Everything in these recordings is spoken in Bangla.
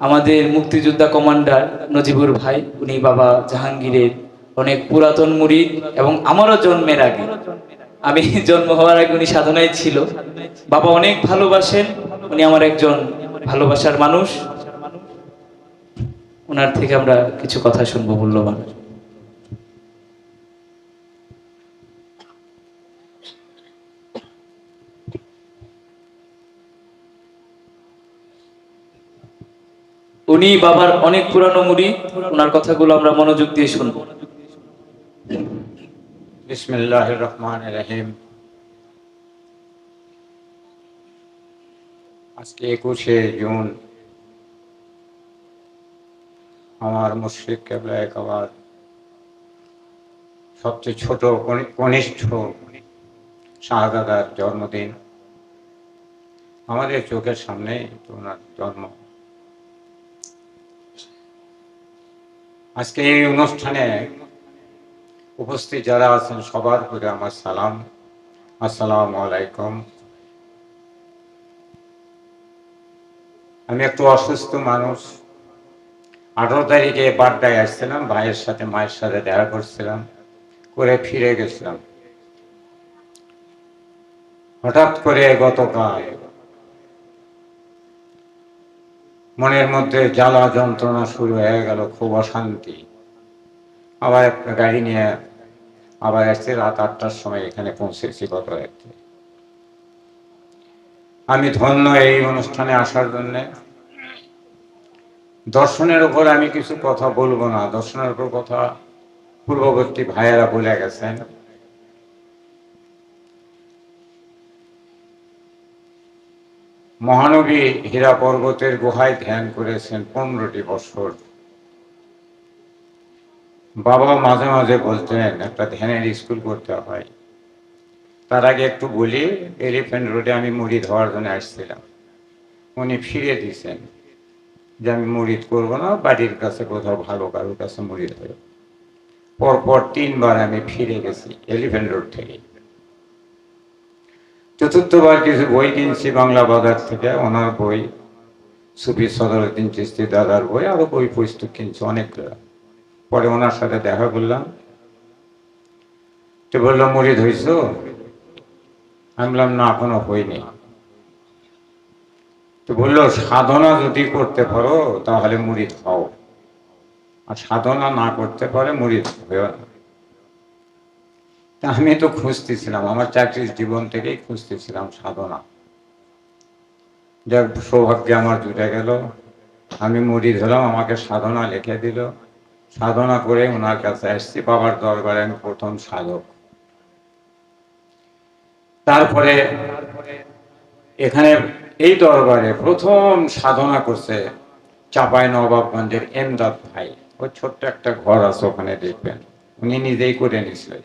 আমাদের মুক্তিযোদ্ধা কমান্ডার নজিবুর ভাই, উনি বাবা জাহাঙ্গীরের অনেক পুরাতন মুড়ি এবং আমারও জন্মের আগে। আমি জন্ম হওয়ার আগে উনি সাধনায় ছিল। বাবা অনেক ভালোবাসেন। উনি আমার একজন ভালোবাসার মানুষ। ওনার থেকে আমরা কিছু কথা শুনব, মূল্যবান। উনি বাবার অনেক পুরানো মুড়ি ওনার কথাগুলো আমরা মনোযোগ দিয়ে শুনব। বিসমিল্লাহ রহমান রহিম। আজকে একুশে জুন। আমার মুশ্রিক কেবলায় কাবার সবচেয়ে ছোট কনি- কনিষ্ঠ শাহজাদার জন্মদিন। আমাদের চোখের সামনে ওনার জন্ম। আজকে এই অনুষ্ঠানে উপস্থিত যারা আছেন সবার করে আমার সালাম। আসসালাম আলাইকুম। আমি একটু অসুস্থ মানুষ। আঠারো তারিখে বাড্ডায় আসছিলাম, ভাইয়ের সাথে, মায়ের সাথে দেখা করছিলাম, করে ফিরে গেছিলাম। হঠাৎ করে গতকাল মনের মধ্যে জ্বালা যন্ত্রণা শুরু হয়ে গেল, খুব অশান্তি। আবার একটা গাড়ি নিয়ে, আবার আসছে রাত আটটার সময় এখানে পৌঁছেছি গত রাত্রে আমি ধন্য এই অনুষ্ঠানে আসার জন্য। দর্শনের উপর আমি কিছু কথা বলব না। দর্শনের উপর কথা পূর্ববর্তী ভাইয়েরা বলে গেছেন। মহানবী হীরা পর্বতের গুহায় ধ্যান করেছেন পনেরোটি বছর। বাবা মাঝে মাঝে বলতেন, একটা ধ্যানের স্কুল করতে হয়। তার আগে একটু বলি, এলিফ্যান্ট রোডে আমি মুড়ি ধোয়ার জন্য আসছিলাম। উনি ফিরে দিয়েছেন যে আমি মুড়িদ করব না, বাড়ির কাছে কোথাও ভালো কারোর কাছে মুড়ি ধরে পরপর তিনবার আমি ফিরে গেছি এলিফ্যান্ট রোড থেকে। চতুর্থবার কিছু বই কিনছি বাংলা বাজার থেকে, ওনার বই, সুফি সদরুদ্দিন চিস্তি দাদার বই, আরও বই পুস্তক কিনছি অনেকগুলো পরে ওনার সাথে দেখা করলাম। তো বলল মুড়ি ধইছ আমি বললাম, না, এখনও হয়নি তো বলল, সাধনা যদি করতে পারো, তাহলে মুড়ি খাও। আর সাধনা না করতে পারে মুড়ি হয়েও না। তা আমি তো খুঁজতেছিলাম, আমার চাকরির জীবন থেকেই খুঁজতেছিলাম সাধনা। যাক, সৌভাগ্যে আমার জুটে গেল। আমি মুড়ি ধরলাম আমাকে সাধনা লিখে দিল। সাধনা করে ওনার কাছে আসছি, বাবার দরবারে আমি প্রথম সাধক। তারপরে এখানে এই দরবারে প্রথম সাধনা করছে চাপাই নবাবগঞ্জের এমদাদ ভাই। ওই ছোট্ট একটা ঘর আছে ওখানে দেখবেন। উনি নিজেই করে নিয়েছিলেন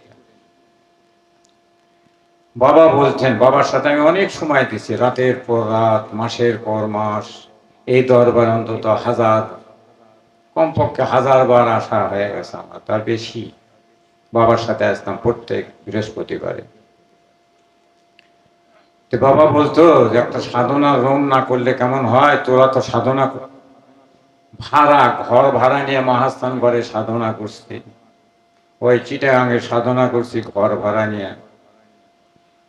বাবা বলছেন, বাবার সাথে আমি অনেক সময় দিছি রাতের পর রাত, মাসের পর মাস। এই দরবার অন্তত হাজার, কমপক্ষে হাজার বার আসা হয়ে গেছে আমার, তার বেশি। বাবার সাথে আসতাম প্রত্যেক বৃহস্পতিবারে। তো বাবা বলতো যে, একটা সাধনা রোম না করলে কেমন হয়? তোরা তো সাধনা কর- ভাড়া, ঘর ভাড়া নিয়ে মহাস্থান ঘরে সাধনা করছি ওই চিটাগাঙে সাধনা করছি, ঘর ভাড়া নিয়ে।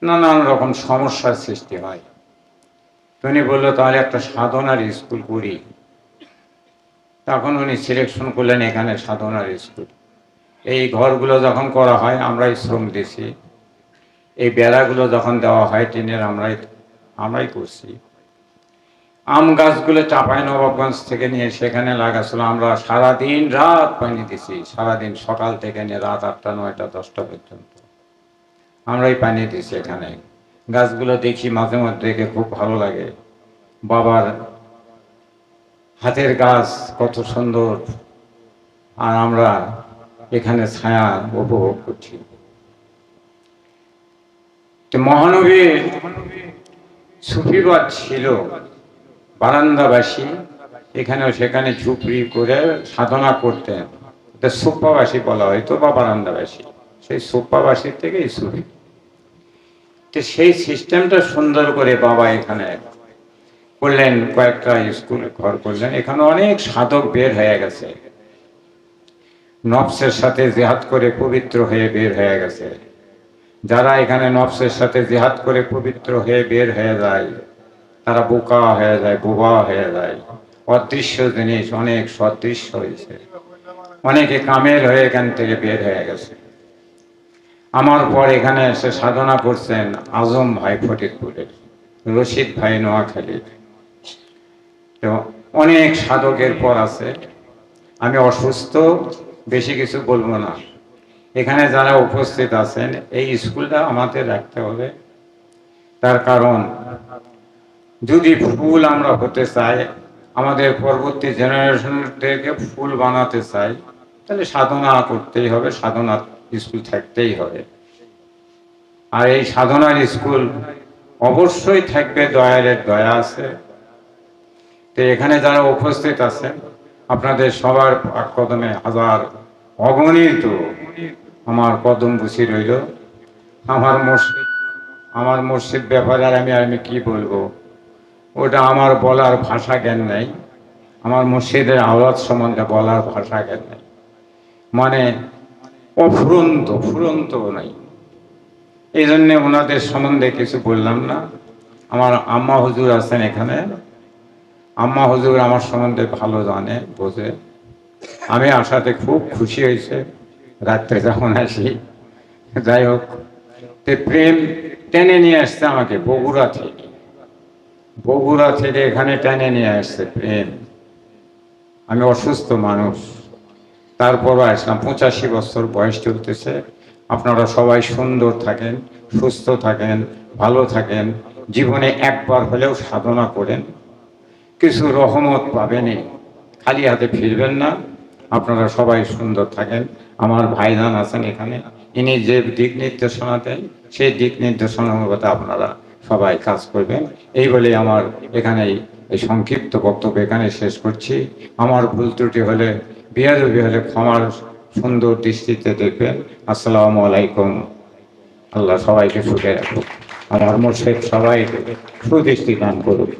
নানান রকম সমস্যার সৃষ্টি হয়। উনি বলল, তাহলে একটা সাধনার স্কুল করি। তখন উনি সিলেকশন করলেন এখানে সাধনার স্কুল। এই ঘরগুলো যখন করা হয়, আমরাই শ্রম দিছি। এই বেড়াগুলো যখন দেওয়া হয়, টিনের আমরাই আমরাই করছি। আম গাছগুলো চাপাই নবাবগঞ্জ থেকে নিয়ে সেখানে লাগাছিল। আমরা সারাদিন রাত পানি দিছি। সারাদিন সকাল থেকে নিয়ে রাত আটটা, নয়টা, দশটা পর্যন্ত। আমরাই পানি দিছি এখানে। গাছগুলো দেখি মাঝে মধ্যে দেখে খুব ভালো লাগে। বাবার হাতের গাছ কত সুন্দর। আর আমরা এখানে ছায়া উপভোগ করছি। তো মহানবীর সুফিবাদ ছিল বারান্দাবাসী। এখানেও সেখানে ঝুপড়ি করে সাধনা করতেন। এটা সুপ্পাবাসী বলা হয়তো বা বারান্দাবাসী। সেই সুপ্পাবাসীর থেকেই সুফি। তো সেই সিস্টেমটা সুন্দর করে বাবা এখানে করলেন, কয়েকটা স্কুল ঘর করলেন। এখানে অনেক সাধক বের হয়ে গেছে। নফসের সাথে জেহাদ করে পবিত্র হয়ে বের হয়ে গেছে। যারা এখানে নফসের সাথে জেহাদ করে পবিত্র হয়ে বের হয়ে যায়, তারা বোকা হয়ে যায়, বোবা হয়ে যায়। অদৃশ্য জিনিস অনেক সদৃশ্য হয়েছে। অনেকে কামেল হয়ে এখান থেকে বের হয়ে গেছে। আমার পর এখানে এসে সাধনা করছেন আজম ভাই ফটিকপুরের রশিদ ভাই নোয়াখালীর। তো অনেক সাধকের পর আছে। আমি অসুস্থ, বেশি কিছু বলব না। এখানে যারা উপস্থিত আছেন, এই স্কুলটা আমাদের রাখতে হবে। তার কারণ, যদি ফুল আমরা হতে চাই, আমাদের পরবর্তী জেনারেশনদেরকে ফুল বানাতে চাই, তাহলে সাধনা করতেই হবে সাধনা স্কুল থাকতেই হবে। আর এই সাধনার স্কুল অবশ্যই থাকবে দয়ালের দয়া আছে। তো এখানে যারা উপস্থিত আছেন, আপনাদের সবার কদমে হাজার অগণিত আমার কদম বুঝি রইল। আমার মসজিদ আমার মসজিদ ব্যাপারে আর আমি আমি কি বলব? ওটা আমার বলার ভাষা জ্ঞান নেই। আমার মসজিদের আওয়াজ সম্বন্ধে বলার ভাষা জ্ঞান নেই। মানে অফুরন্ত ফুরন্ত নাই। এই জন্যে ওনাদের সম্বন্ধে কিছু বললাম না। আমার আম্মা হুজুর আছেন এখানে। আম্মা হুজুর আমার সম্বন্ধে ভালো জানে, বোঝে। আমি আসাতে খুব খুশি হয়েছে, রাত্রে যখন আসি। যাই হোক প্রেম টেনে নিয়ে আসছে আমাকে, বগুড়া থেকে। বগুড়া থেকে এখানে টেনে নিয়ে আসছে প্রেম। আমি অসুস্থ মানুষ। তারপরও আসলাম, পঁচাশি বছর বয়স চলতেছে। আপনারা সবাই সুন্দর থাকেন, সুস্থ থাকেন, ভালো থাকেন, জীবনে একবার হলেও সাধনা করেন। কিছু রহমত পাবেনই খালি হাতে ফিরবেন না। আপনারা সবাই সুন্দর থাকেন। আমার ভাইজান আছেন এখানে, ইনি যে দিক নির্দেশনা দেন, সেই দিক নির্দেশনা মতো আপনারা সবাই কাজ করবেন। এই বলে আমার এখানে এই সংক্ষিপ্ত বক্তব্য এখানে শেষ করছি। আমার ভুল ত্রুটি হলে বিহারবি হলে ক্ষমার সুন্দর দৃষ্টিতে দেখবেন। আসসালামু আলাইকুম। আল্লাহ সবাইকে সুখে রাখুক। আমার মোর্শেদ সবাইকে সুদৃষ্টি দান করুক।